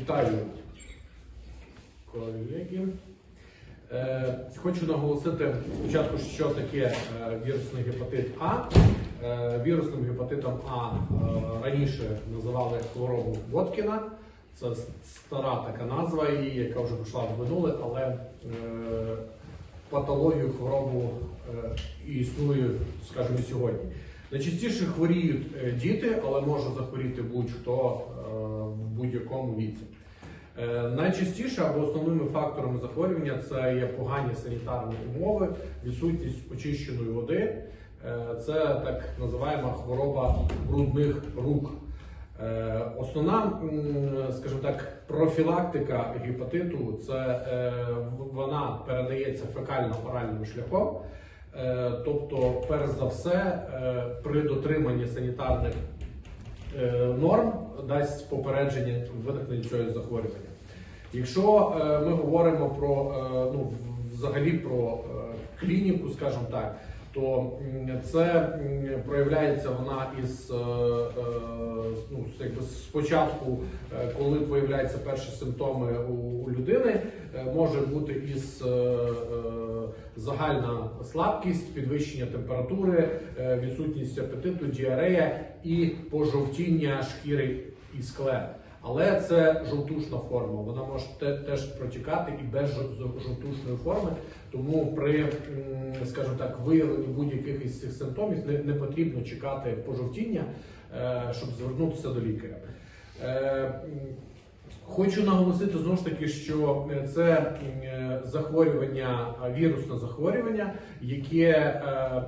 Вітаю, колеги. Е, хочу наголосити спочатку, що таке е, вірусний гепатит А. Е, вірусним гепатитом А раніше називали хворобу Боткіна. Це стара така назва, її, яка вже пішла в минуле, але патологію хворобу існує, скажімо, сьогодні. Найчастіше хворіють діти, але може захворіти будь-хто в будь-якому віці. Е, Найчастіше або основними факторами захворювання це є погані санітарні умови, відсутність очищеної води. Е, Це так називаємо хвороба брудних рук. Е, Основна, скажімо так, профілактика гепатиту це е, вона передається фекально-оральним шляхом. Е, Тобто, перш за все, е, при дотриманні санітарних е, норм дасть попередження виникнення цього захворювання. Якщо е, ми говоримо про е, ну, взагалі про е, клініку, скажімо так, то це проявляється вона із е, е, ну, якби спочатку, е, коли появляються перші симптоми у, людини, е, може бути із е, е, загальна слабкість, підвищення температури, е, відсутність апетиту, діарея і пожовтіння шкіри і склер. Але це жовтушна форма. Вона може теж протікати і без жовтушної форми. Тому при, скажімо так, виявленні будь-яких із цих симптомів не, потрібно чекати пожовтіння, е, щоб звернутися до лікаря. Хочу наголосити знову ж таки, що е, це е, захворювання, вірусне захворювання, яке е,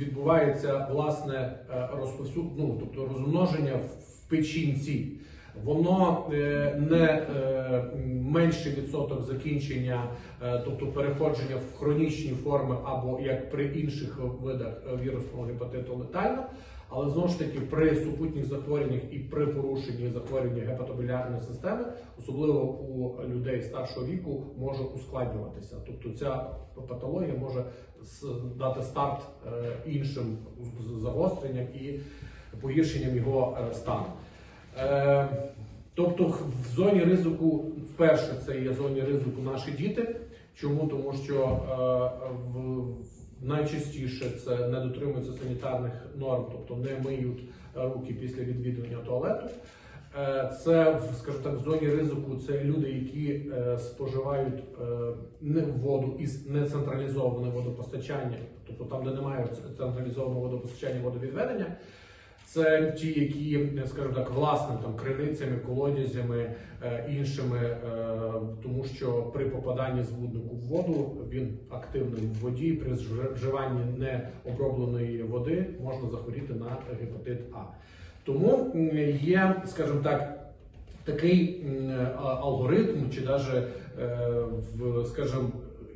відбувається власне розповсюд, ну, тобто розмноження в печінці. Воно не менший відсоток закінчення, тобто переходження в хронічні форми або як при інших видах вірусного гепатиту летально. Але знову ж таки при супутніх захворюваннях і при порушенні захворювання гепатобілярної системи, особливо у людей старшого віку, може ускладнюватися. Тобто ця патологія може дати старт е, іншим загостренням і погіршенням його е, стану. Е, Тобто в зоні ризику, вперше це є зоні ризику наші діти. Чому? Тому що в, найчастіше це не дотримуються санітарних норм, тобто не миють руки після відвідування туалету. Е, Це, скажімо так, в зоні ризику це люди, які е, споживають е, не воду із нецентралізованого водопостачання, тобто там, де немає централізованого водопостачання водовідведення. Це ті, які, скажімо так, власне там криницями, колодязями, е, іншими, е, тому що при попаданні звуднику в воду він активний в воді. При вживанні необробленої води можна захворіти на гепатит А. Тому є, скажімо так, такий алгоритм, чи навіть, в, скажімо,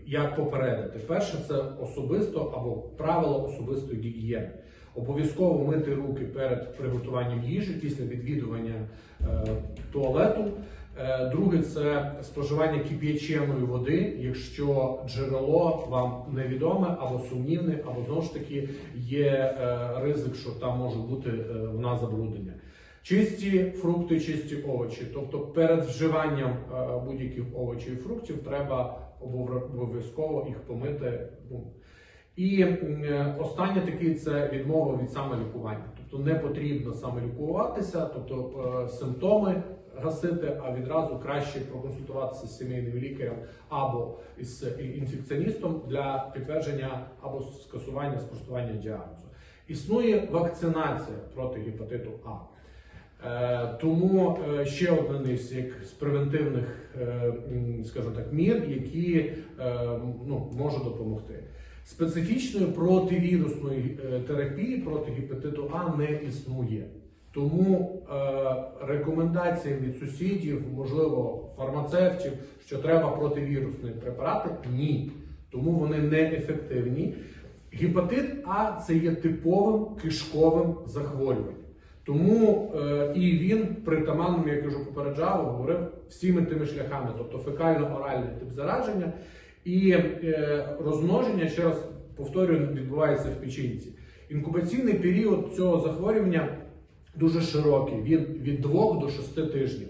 як попередити. Перше, це особисто або правило особистої гігієни. Обов'язково мити руки перед приготуванням їжі після відвідування е, туалету. Е, друге це споживання кип'яченої води, якщо джерело вам невідоме або сумнівне, або знову ж таки є е, ризик, що там може бути в нас забруднення. Чисті фрукти, чисті овочі. Тобто перед вживанням будь-яких овочів і фруктів треба обов'язково їх помити. І е, останнє таке це відмова від самолікування. Тобто не потрібно самолікуватися, тобто е, симптоми гасити, а відразу краще проконсультуватися з сімейним лікарем або із інфекціоністом для підтвердження або скасування спростування діагнозу. Існує вакцинація проти гепатиту А. Е, Тому е, ще один із як з превентивних, е, скажімо так, мір, які е, ну, може допомогти. Специфічної противірусної е, терапії проти гепатиту А не існує. Тому е, рекомендації від сусідів, можливо, фармацевтів, що треба противірусні препарати, ні. Тому вони не ефективні. Гепатит А це є типовим кишковим захворюванням. Тому е, і він притаманним, як я вже попереджав, говорив всіми тими шляхами, тобто фекально-оральний тип зараження і е, розмноження, ще раз повторюю, відбувається в печінці. Інкубаційний період цього захворювання дуже широкий. Він від 2 до 6 тижнів.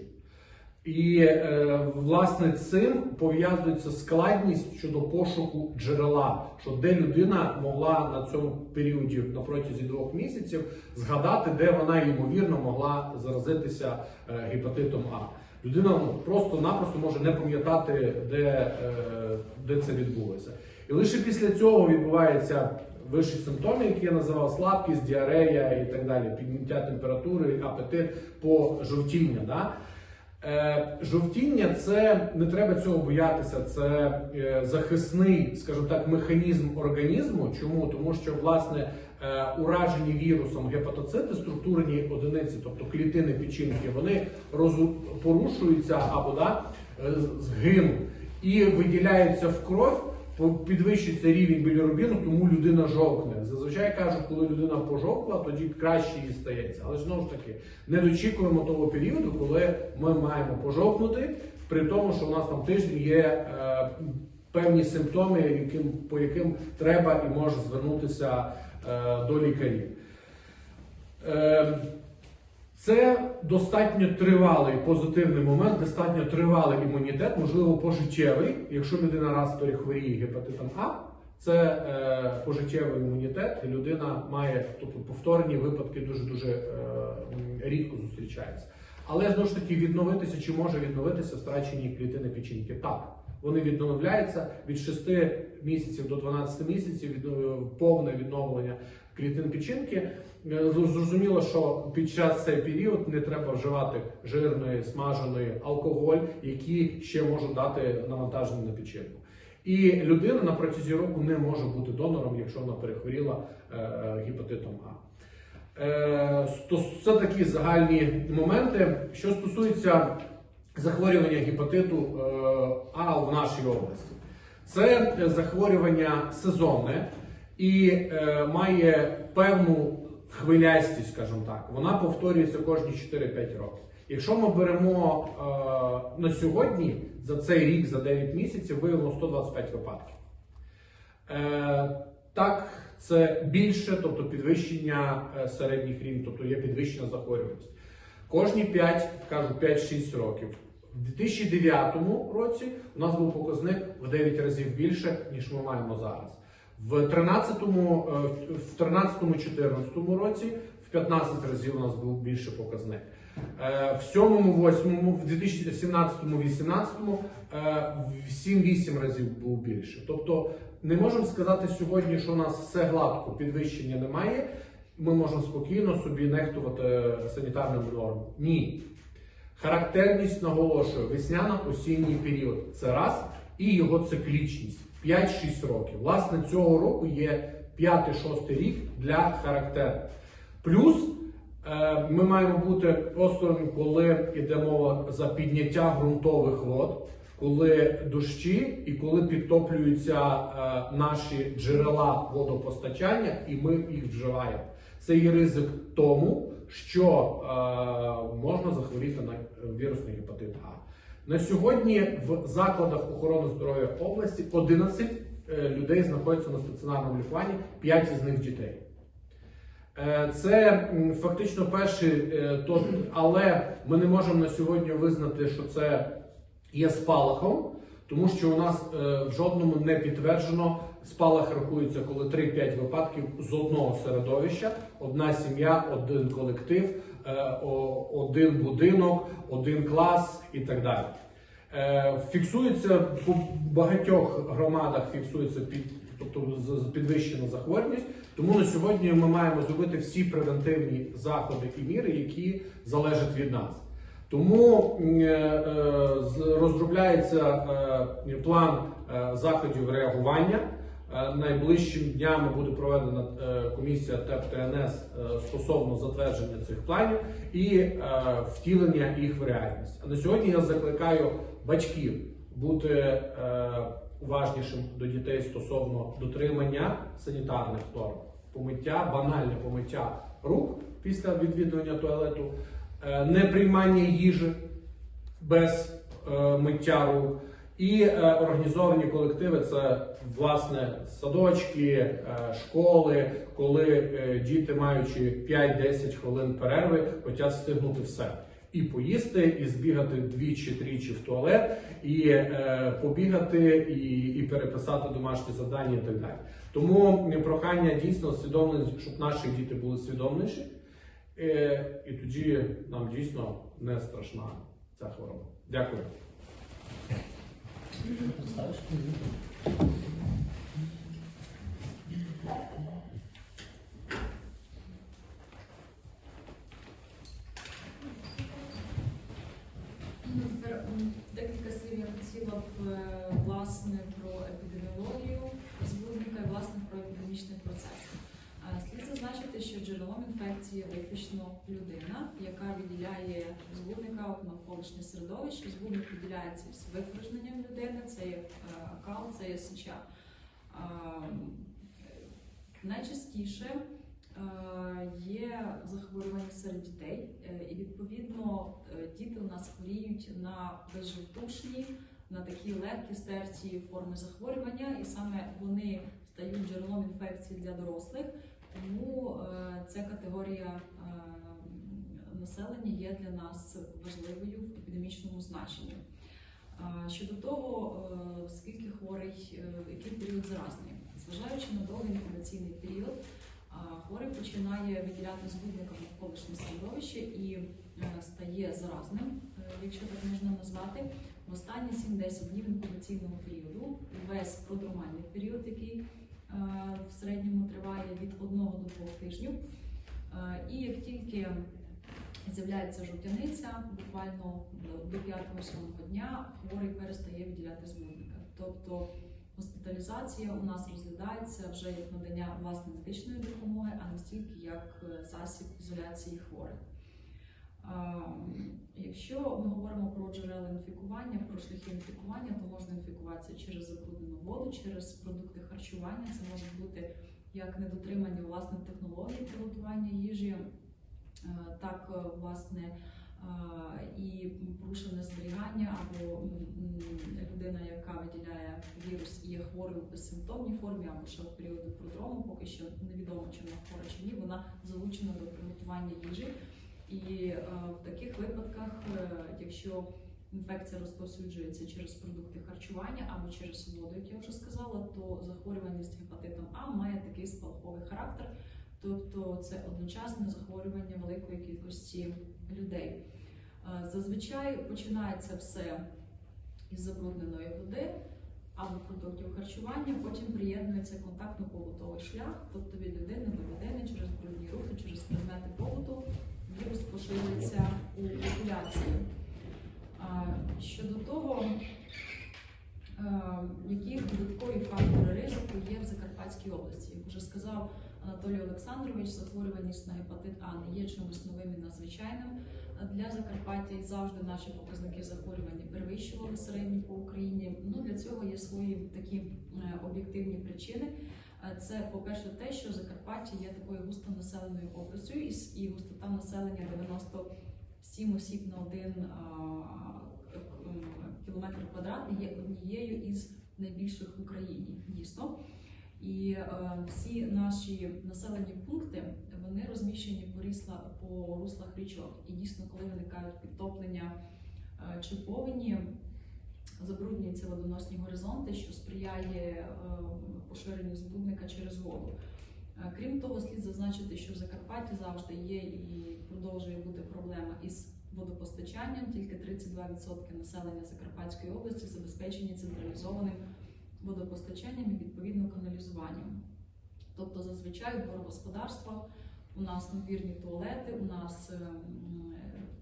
І е, власне цим пов'язується складність щодо пошуку джерела, що де людина могла на цьому періоді на протязі двох місяців згадати, де вона ймовірно могла заразитися е, гепатитом А. Людина просто-напросто може не пам'ятати, де, е, де це відбулося. І лише після цього відбуваються вищі симптоми, які я називав слабкість, діарея і так далі, підняття температури, апетит, пожовтіння. Да? Е, жовтіння це не треба цього боятися. Це е, захисний, скажімо так, механізм організму. Чому? Тому що власне уражені вірусом гепатоцити, структурні одиниці, тобто клітини печінки, вони порушуються або да, е, згинуть і виділяються в кров. Підвищується рівень білірубіну, тому людина жовкне. Зазвичай кажуть, коли людина пожовкла, тоді краще їй стається. Але знову ж таки, не дочікуємо того періоду, коли ми маємо пожовкнути, при тому, що у нас там тиждень є е, певні симптоми, яким, по яким треба і може звернутися е, до лікарів. Е, це достатньо тривалий позитивний момент, достатньо тривалий імунітет, можливо, пожиттєвий. Якщо людина раз перехворіє гепатитом А, це е, пожиттєвий імунітет, людина має, тобто повторні випадки дуже дуже е, рідко зустрічаються. Але знову ж таки відновитися чи може відновитися втрачені клітини печінки? Так. Вони відновляються від 6 місяців до 12 місяців відно- повне відновлення клітин печінки. Е, Зрозуміло, що під час цей період не треба вживати жирної, смаженої алкоголь, які ще можуть дати навантаження на печінку. І людина на протязі року не може бути донором, якщо вона перехворіла е, е, гепатитом А. Е, Це такі загальні моменти. Що стосується захворювання гепатиту е, А в нашій області, це е, захворювання сезонне і е, має певну хвилястість, скажімо так. Вона повторюється кожні 4-5 років. Якщо ми беремо на сьогодні за цей рік, за 9 місяців, виявлено 125 випадків. Так, це більше, тобто підвищення середніх рівнів, тобто є підвищення захворюваності. Кожні 5, кажу, 5-6 років. В 2009 році у нас був показник в 9 разів більше, ніж ми маємо зараз. В 13-му, е, в 13-14 році в 15 разів у нас був більше показник. Е, В 7-му, 8-му, в 2017-му, 18-му е, 7-8 разів був більше. Тобто не можемо сказати сьогодні, що у нас все гладко, підвищення немає. Ми можемо спокійно собі нехтувати санітарними нормами. Ні. Характерність наголошую, весняно-осінній період це раз, і його циклічність 5-6 років. Власне, цього року є 5-6 рік для характеру. Плюс е, ми маємо бути осторонь, коли йде мова за підняття ґрунтових вод, коли дощі і коли підтоплюються е, наші джерела водопостачання, і ми їх вживаємо. Це є ризик тому, що е, можна захворіти на вірусний гепатит А. На сьогодні в закладах охорони здоров'я області 11 е, людей знаходяться на стаціонарному лікуванні, 5 із них дітей. Е, Це фактично перший тот, але ми не можемо на сьогодні визнати, що це є спалахом, тому що у нас в жодному не підтверджено. Спалах рахується, коли 3-5 випадків з одного середовища, одна сім'я, один колектив, е, один будинок, один клас і так далі. Е, Фіксується по багатьох громадах фіксується під, тобто підвищена захворюваність. Тому на сьогодні ми маємо зробити всі превентивні заходи і міри, які залежать від нас. Тому е, розробляється план заходів реагування. Е, Найближчими днями буде проведена е, комісія ТЕП ТНС е, стосовно затвердження цих планів і втілення їх в реальність. А на сьогодні я закликаю батьків бути уважнішим до дітей стосовно дотримання санітарних норм, помиття, банальне помиття рук після відвідування туалету, неприймання їжі без миття рук. І е, організовані колективи це власне садочки, е, школи, коли е, діти, маючи 5-10 хвилин перерви, хочуть встигнути все. і поїсти, і збігати двічі-тричі в туалет, і е, побігати, і, і переписати домашні завдання і так далі. Тому прохання дійсно свідомлення, щоб наші діти були свідомніші, е, і тоді нам дійсно не страшна ця хвороба. Дякую. Представиш? Ну, тепер, м, Декілька слів хотіла б е, власне про епідеміологію збудника і власне про епідемічний процес. Слід зазначити, що джерелом інфекції виключно людина, яка відділяє збудника в навколишнє середовище. Збудник відділяється з випорожненням людини, це є е, акал, це є сеча. Найчастіше е, є захворювання серед дітей, е, і відповідно діти у нас хворіють на безжовтушні, на такі легкі стерті форми захворювання, і саме вони стають джерелом інфекції для дорослих. Тому е, ця категорія е, населення є для нас важливою в епідемічному значенні. Щодо того, е, скільки хворий, який період заразний, зважаючи на довгий інкубаційний період, хворий починає виділяти збудника в навколишнє середовище і стає заразним, якщо так можна назвати. В останні 7-10 днів інкубаційного періоду, весь продромальний період, який в середньому триває від 1 до 2 тижнів. Е, І як тільки з'являється жовтяниця, буквально до 5-7 дня хворий перестає виділяти збудника. Тобто госпіталізація у нас розглядається вже як надання власне медичної допомоги, а не стільки як е, засіб ізоляції хворих. Якщо ми говоримо про джерела інфікування, про шляхи інфікування, то можна інфікуватися через забруднену воду, через продукти харчування. Це може бути як недотримання власне технологій приготування їжі, е, так е, власне е, і порушене зберігання або людина, яка виділяє вірус і є хворою в безсимптомній формі, або ще в періоди продрому, поки що невідомо, чи вона хвора чи ні, вона залучена до приготування їжі. І е, в таких випадках, е, якщо інфекція розповсюджується через продукти харчування або через воду, як я вже сказала, то захворюваність гепатитом А має такий спалаховий характер, тобто це одночасне захворювання великої кількості людей. Е, Зазвичай починається все із забрудненої води або продуктів харчування, потім приєднується контактно-побутовий шлях, тобто від людини до людини через брудні руки, через предмети побуту вірус у популяції. Щодо того, е, які додаткові фактори ризику є в Закарпатській області, як вже сказав Анатолій Олександрович, захворюваність на гепатит А не є чимось новим і надзвичайним для Закарпаття завжди наші показники захворювання перевищували середні по Україні. Ну для цього є свої такі е, об'єктивні причини. Е, Це, по-перше, те, що Закарпаття є такою густонаселеною областю, і густота населення 97 осіб на один кілометр квадратний є однією із найбільших в Україні, дійсно. І е, всі наші населені пункти вони розміщені по, рісла, по руслах річок. І дійсно, коли виникають підтоплення е, чи повені, забруднюються водоносні горизонти, що сприяє е, поширенню збудника через воду. Е, Крім того, слід зазначити, що в Закарпатті завжди є і продовжує бути проблема із водопостачанням. Тільки 32% населення Закарпатської області забезпечені централізованим водопостачанням і відповідно каналізуванням. Тобто, зазвичай в у нас надвірні туалети, у нас е, м,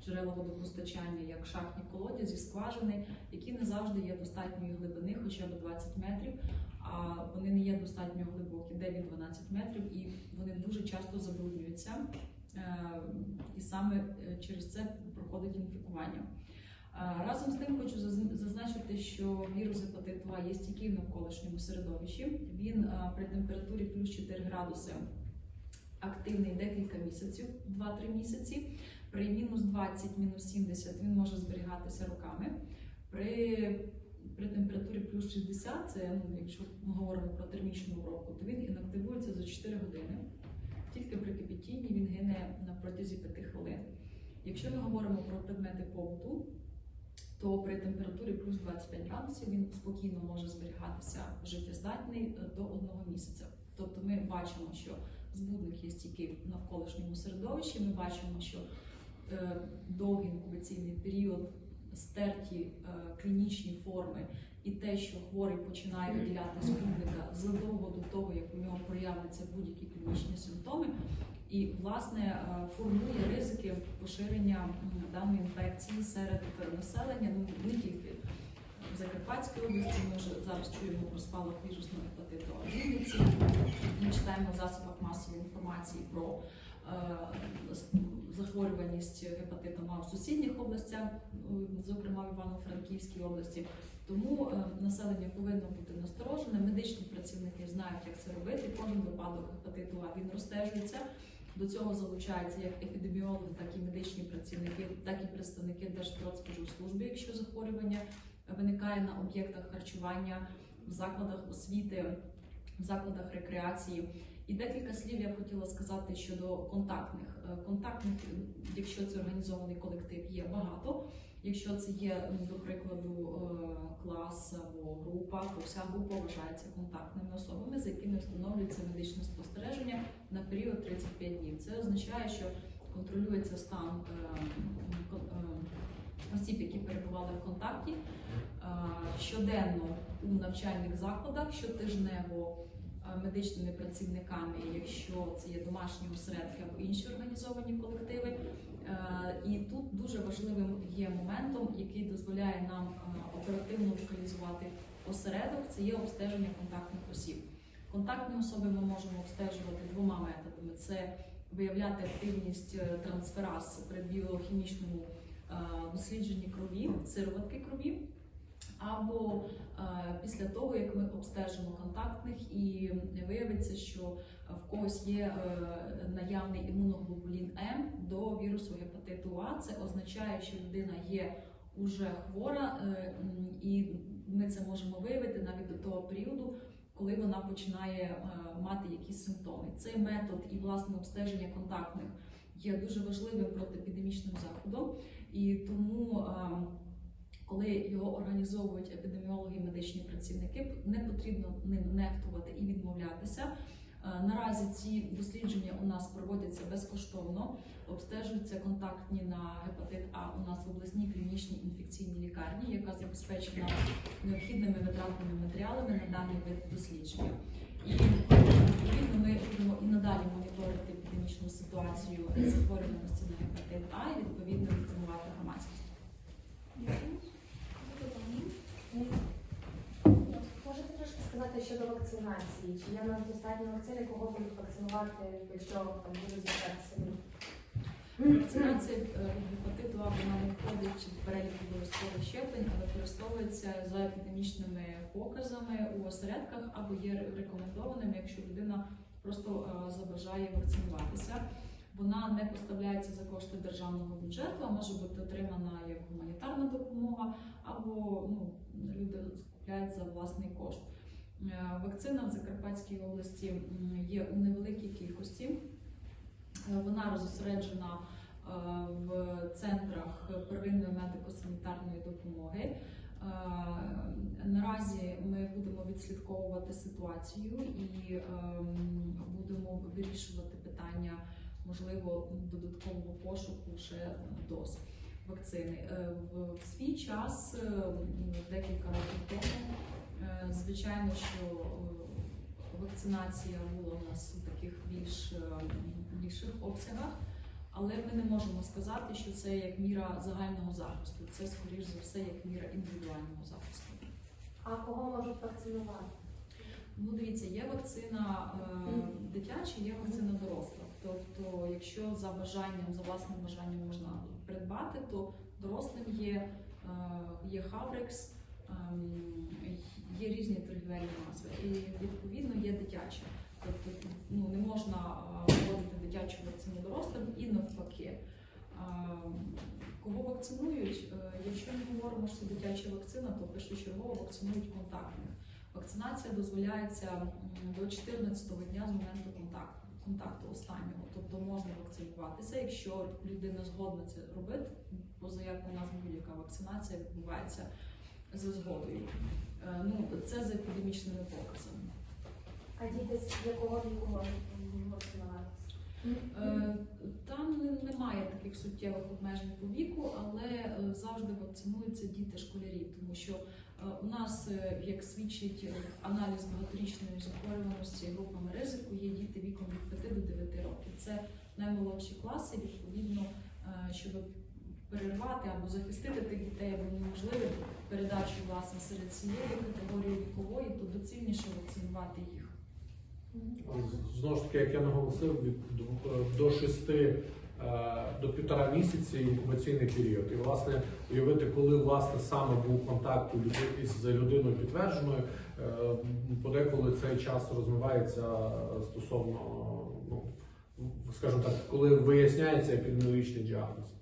джерела водопостачання, як шахтні колодязі, скважини, які не завжди є достатньої глибини, хоча б 20 метрів, а вони не є достатньо глибокі, 9-12 метрів, і вони дуже часто забруднюються. Е, І саме е, через це проходить інфікування. Е, Разом з тим хочу зазначити, що вірус гепатиту А є стійкий в навколишньому середовищі. Він при температурі плюс 4 градуси активний декілька місяців, 2-3 місяці. При мінус 20, мінус 70 він може зберігатися роками. При, при температурі плюс 60, це ну, якщо ми говоримо про термічну обробку, то він інактивується за 4 години. Тільки при кипятінні він гине на протязі 5 хвилин. Якщо ми говоримо про предмети побуту, то при температурі плюс 25 градусів він спокійно може зберігатися життєздатний е, до одного місяця. Тобто ми бачимо, що збудник є стійкий в навколишньому середовищі. Ми бачимо, що довгий інкубаційний період, стерті е, клінічні форми, і те, що хворий починає виділяти збудника задовго до того, як у нього проявляться будь-які клінічні симптоми, і власне е, формує ризики поширення даної інфекції серед населення, ну не тільки в Закарпатській області. Ми вже зараз чуємо про спалах вірусного гепатиту Вінниці. Ми читаємо в засобах масової інформації про е, захворюваність гепатитом А в сусідніх областях, зокрема в Івано-Франківській області. Тому е, населення повинно бути насторожене. Медичні працівники знають, як це робити. Кожен випадок гепатиту А він розстежується. До цього залучаються як епідеміологи, так і медичні працівники, так і представники Держпродспоживслужби, якщо захворювання виникає на об'єктах харчування, в закладах освіти, в закладах рекреації. І декілька слів я хотіла сказати щодо контактних. Е, Контактних, якщо це організований колектив, є багато. Якщо це є, до прикладу, е, клас або група, то вся група вважається контактними особами, за якими встановлюється медичне спостереження на період 35 днів. Це означає, що контролюється стан е, е, осіб, які перебували в контакті е, щоденно у навчальних закладах, щотижнево е, медичними працівниками, якщо це є домашні осередки або інші організовані колективи. Е, І тут дуже важливим є моментом, який дозволяє нам е, оперативно локалізувати осередок, це є обстеження контактних осіб. Контактні особи ми можемо обстежувати двома методами: це виявляти активність е, трансфераз при біохімічному е, дослідженні крові, сироватки крові. Або е, після того, як ми обстежимо контактних і виявиться, що в когось є е, наявний імуноглобулін М до вірусу гепатиту А, це означає, що людина є уже хвора, е, і ми це можемо виявити навіть до того періоду, коли вона починає мати якісь симптоми. Цей метод і власне обстеження контактних є дуже важливим протиепідемічним заходом, і тому. Коли його організовують епідеміологи і медичні працівники, не потрібно ним нехтувати і відмовлятися. Е, Наразі ці дослідження у нас проводяться безкоштовно, обстежуються контактні на гепатит А у нас в обласній клінічній інфекційній лікарні, яка забезпечена необхідними витратними матеріалами на даний вид дослідження. І відповідно ми будемо і надалі моніторити епідемічну ситуацію захворюваності на гепатит А і відповідно інформувати громадськість. Щодо вакцинації? Чи є в нас достатньо вакцини, кого будуть вакцинувати, якщо там будуть з'являтися? Вакцинація е, гепатиту А вона не входить в перелік обов'язкових щеплень, а використовується за епідемічними показами у осередках або є рекомендованим, якщо людина просто е, забажає вакцинуватися. Вона не поставляється за кошти державного бюджету, а може бути отримана як гуманітарна допомога, або ну, люди скупляють за власний кошт. Е, Вакцина в Закарпатській області є у невеликій кількості. Е, Вона розосереджена е, в центрах первинної медико-санітарної допомоги. Наразі ми будемо відслідковувати ситуацію і ем, будемо вирішувати питання можливо додаткового пошуку ще доз вакцини. В свій час, декілька років тому, звичайно, що е, вакцинація була у нас у таких більш е, більших обсягах, але ми не можемо сказати, що це як міра загального захисту. Це скоріш за все як міра індивідуального захисту. А кого можуть вакцинувати? Ну, дивіться, є вакцина е, дитяча, є вакцина доросла. Тобто, якщо за бажанням, за власним бажанням можна придбати, то дорослим є, е, є Хаврекс, ем, є різні торгівельні назви. І відповідно є дитяча. Тобто ну, не можна вводити дитячу вакцину дорослим і навпаки. Кого вакцинують? Е, Якщо ми говоримо, що дитяча вакцина, то першочергово вакцинують контактних. Вакцинація дозволяється до 14-го дня з моменту контакту. контакту останнього. Тобто можна вакцинуватися, якщо людина згодна це робити, поза як у нас будь-яка вакцинація відбувається за згодою. Е, Ну, це за епідемічними показами. А діти з якого віку можуть вакцинуватися? Е, Там немає таких суттєвих обмежень по віку, але е, завжди вакцинуються діти школярі, тому що у нас, як свідчить аналіз багаторічної захворюваності групами ризику, є діти віком від 5 до 9 років. Це наймолодші класи. Відповідно, щоб перервати або захистити тих дітей, або неможливо передачу власне серед цієї категорії вікової, то доцільніше вакцинувати їх. Знову ж таки, як я наголосив, від до шести е, до півтора місяці інкубаційний період. І власне уявити, коли власне саме був контакт із людиною підтвердженою, е, подеколи цей час розмивається стосовно, ну скажімо так, коли виясняється епідеміологічний діагноз.